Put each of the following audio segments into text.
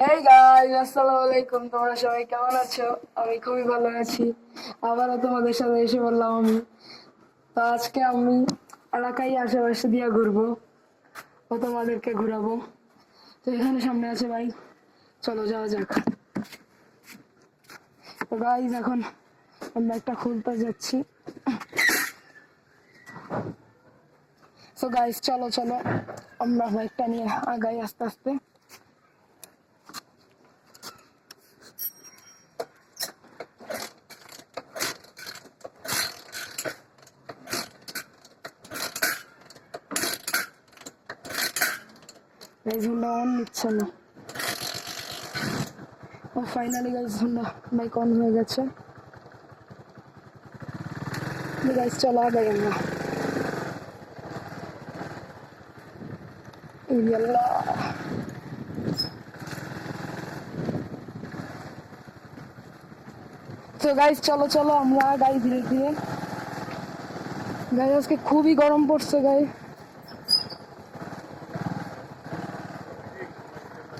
Hey guys আসসালামু আলাইকুম। তোমরা সবাই কেমন আছো? আমি খুবই ভালো আছি। আবারও তোমাদের সাথে এসে বললাম আমি। তো আজকে আমি এলাকায় আশেপাশে দিয়ে ঘুরবো ও তোমাদেরকে ঘুরাবো। তো এখানে সামনে আছে ভাই। চলো যাওয়া যাক। তো গাইস এখন আমরা একটা খুলতে যাচ্ছি। তো গাইস চলো চলো। আমরা বাইকটা নিয়ে আগাই আস্তে আস্তে। গাইজ হুন্ডা অন নিচ্ছে না। ও finally guys Honda bike on হয়ে গেছে। গাইজ চলো আগাই আমরা। ইয়াল্লা তো গাইজ চলো চলো আমরা গাই ধীরে ধীরে। গাই আজকে খুবই গরম পড়ছে গাই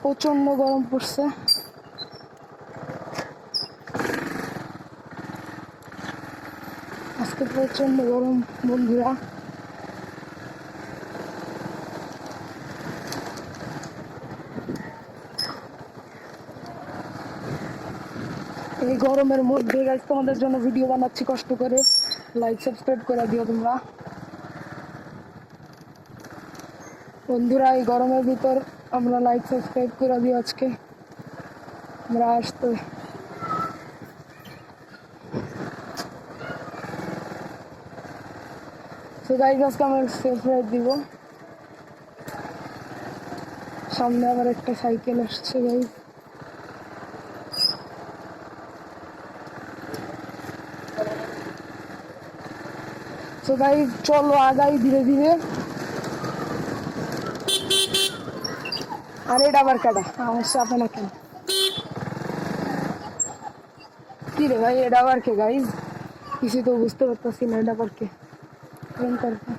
প্রচণ্ড গরম পড়ছে। আজকে প্রচণ্ড গরম, বন্ধুরা। এই গরমের মধ্যে গাইজ তোমাদের জন্য ভিডিও বানাচ্ছি কষ্ট করে। লাইক সাবস্ক্রাইব করে দিও তোমরা। বন্ধুরা, এই গরমের ভিতর আমরা লাইক সাবস্ক্রাইব করে দিই আজকে। আমরা আসতে। তো গাইজ আজকে আমরা রাইড দিব। সামনে আবার একটা সাইকেল আসছে গাইজ তো গাইজ চলো আগাই ধীরে ধীরে। আর এটা আবার কাটা আমার সাথে না কেন কি রে ভাই এটা আবার কে গাইজ কিছু তো বুঝতে পারতেছি না এটা আবার কে ফোন করতে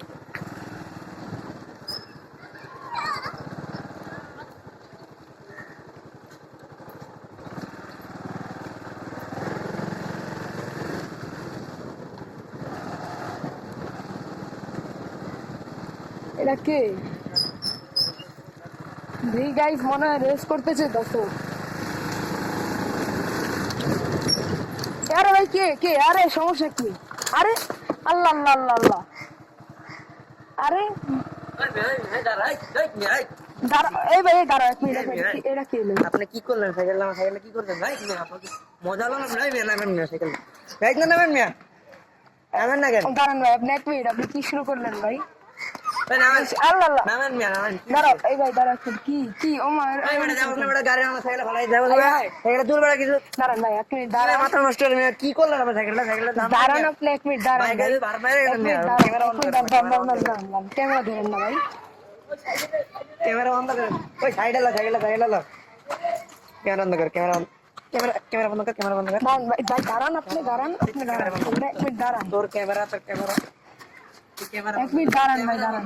এটা কে এই গাইস মনে হয় রেস করতেছে দেখো আরে ভাই কে কে? আরে সমস্যা কি? আরে আল্লাহ আল্লাহ আল্লাহ আল্লাহ। আরে দাঁড়া এই ভাই দাঁড়া এক মিনিট এটা কে আপনি কি করলেন সাইকেল নামা? সাইকেল কি ভাই আপনাকে মজা হলো না? ভাই মেয়ে নামেন মিয়া সাইকেল বাইক না নামেন মিয়া নামেন না কেন? দাঁড়ান ভাই আপনি এক মিনিট আপনি কি শুরু করলেন ভাই? কি করলেন আমার সাইকেলটা সাইকেলটা দাঁড়ান আপনি এক মিনিট দাঁড়ান ক্যামেরা ধরেন না ভাই ক্যামেরা বন্ধ করেন ওই সাইডে লো সাইডে লো সাইডে লো ক্যামেরা বন্ধ কর ক্যামেরা ক্যামেরা ক্যামেরা বন্ধ কর ক্যামেরা বন্ধ কর ভাই, দাঁড়ান আপনি দাঁড়ান আপনি দাঁড়ান এক মিনিট দাঁড়ান তোর ক্যামেরা ক্যামেরা ক্যামেরা এক মিনিট দাঁড়ান ভাই দাঁড়ান।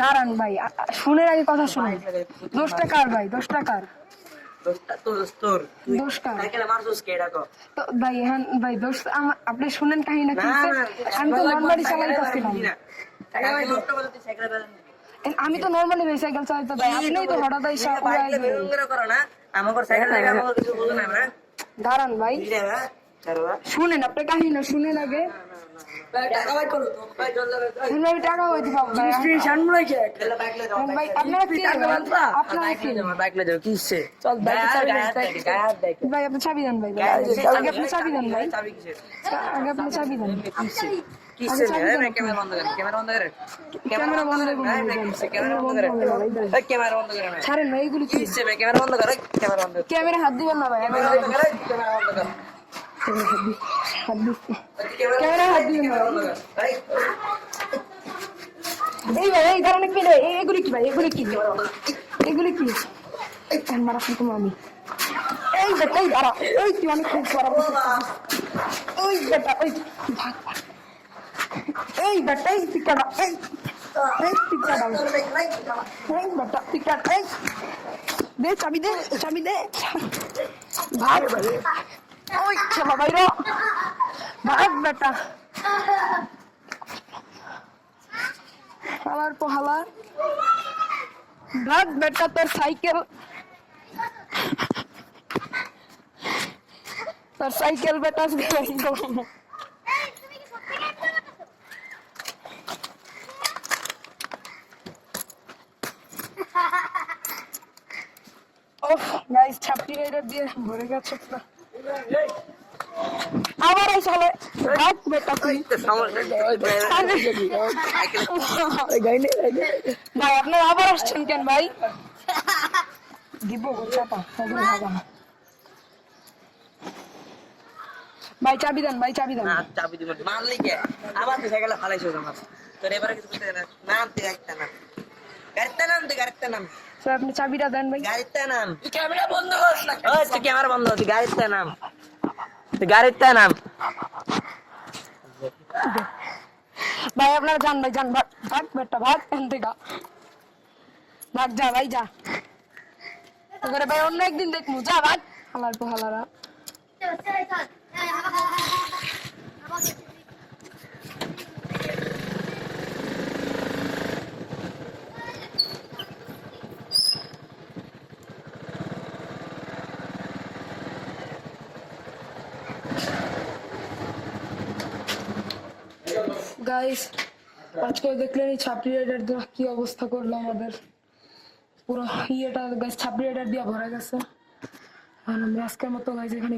দাঁড়ান ভাই শুনের আগে কথা শুনুন। দশ টাকার ভাই? টাকার তো ভাই এখন ভাই দোষ আপনি শুনেন কাহিনী আমি তো নর্মালি চালাইতেছিলাম আমি তো নর্মালি ভাই সাইকেল চালাইতে ভাই। আপনি তো হঠাৎ এসে আমরা দাঁড়ান ভাই। শুনেন আপনি কাহিনী শুনেন আগে। ভাই করো ভাই জল জল এখন ভাই টাকা হইতে পাবো ভাই। চল বাইকলে যাও ভাই আপনারা কি আপনারা কি বাইকলে যাও কিসে চল ভাই চাবি ভাই। গায়ে হাত দেখ ভাই আপনি চাবি দেন ভাই আগে আপনি চাবি দেন ভাই। আগে আপনি চাবি দেন। কিসে কিসে ক্যামেরা বন্ধ করে ক্যামেরা বন্ধ করে ক্যামেরা বন্ধ করে ভাই, ভাই, ক্যামেরা বন্ধ করে ক্যামেরা বন্ধ করে ছাড়েন ভাই এগুলো কি কিসে ভাই ক্যামেরা বন্ধ করে ক্যামেরা বন্ধ করে ক্যামেরা হাত দিবেন না ভাই ক্যামেরা বন্ধ করে ক্যামেরা বন্ধ করে হাত দিচ্ছি এই ভাই এই ধরনের কি এগুলি কি ভাই এগুলি কি এগুলি কি মারা কিন্তু আমি এই বেটা এই দাঁড়া এই তুই অনেক খুব খারাপ ওই বেটা ওই ভাগ ভাগ এই বেটা এই টিকাটা এই এই টিকাটা এই বেটা টিকাটা এই দে চাবি দে চাবি দে ভাগ ওই খেলা বাইরো ভাগ বেটা হালার পোহালা ভাগ বেটা তোর সাইকেল। তোর সাইকেল বেটা ওহ গাইস ছাপটি রাইডার দিয়ে ভরে গেছে আবার এই চলে ভাগ বেটা তুই ভাই আপনার আবার আসছেন কেন ভাই? দিব চাপা। ভাই চাবি দেন ভাই চাবি দেন। চাবি দিব মারলি কে আবার তুই সাইকেলে ফালাইছো আমার তোর এবারে কিছু করতে না। নাম তুই একটা নাম। গাড়িতে নাম নাম। স্যার আপনি চাবিটা দেন ভাই। গাড়িতে নাম। ক্যামেরা বন্ধ কর না। ওই তুই ক্যামেরা বন্ধ তুই গাড়িতে নাম। তুই গাড়িতে নাম। ভাই, আপনারা যান ভাই, যান, ভাগ ভাগ, বেটা ভাগ, এখান থেকে। ভাগ, যা ভাই, যা। এবারে ভাই, অন্য একদিন দেখব। যা ভাগ, হালার পো গাইস আজকে দেখলেন এই ছাপড়ি রাইডার দিয়ে কি অবস্থা করল আমাদের। পুরো ইয়েটা গাছ ছাপড়ি রাইডার দিয়ে ভরা গেছে। আর আমরা আজকের মতো গাইস এখানে